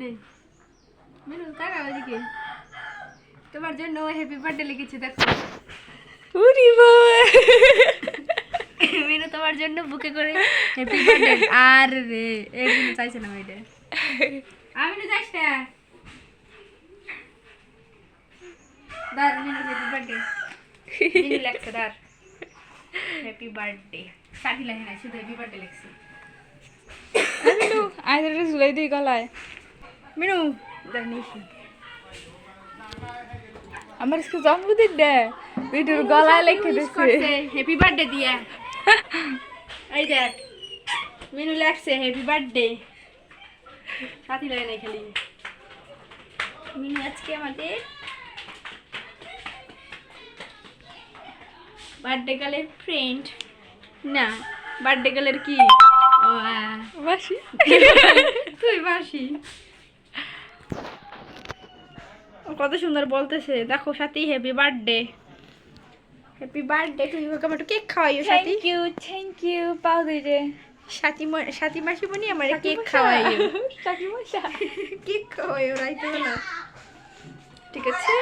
নে। মিনু তোমার জন্য হ্যাপি বার্থডে লিখেছি দেখো। উরি মিনু তোমার জন্য বুকে করে হ্যাপি বার্থডে আর রে একদিন চাইছে না এটা আমি না। দার মিনু হ্যাপি বার্থডে মিনু লেখছে দার হ্যাপি বার্থডে সাথী লাগে না শুধু হ্যাপি বার্থডে লেখছে। মিনু আইদারে ঝুলাই দিই গলায়। মিনু আমার আজকে জন্মদিন দে ভিডিওর গলায় লিখে দিছে। হ্যাপি বার্থডে দিয়া। এই দেখ মিনু লেখছে হ্যাপি বার্থডে সাথী লাগে নাই খালি। মিনু আজকে আমাদের বার্থডে গালের ফ্রেন্ড না বার্থডে গালের কি? ও আহ, বাসি তুই বাসি কত সুন্দর বলতেছে। দেখো সাথী হ্যাপি বার্থডে হ্যাপি বার্থডে তুমি ওকে আমার cake খাওয়াইও Sathi? Thank you thank you পাও দিরে সাথী মা সাথী মাসি বনি আমার কেক খাওয়াইও সাথী মশা। কেক খাওয়াইও রাইতে না। ঠিক আছে?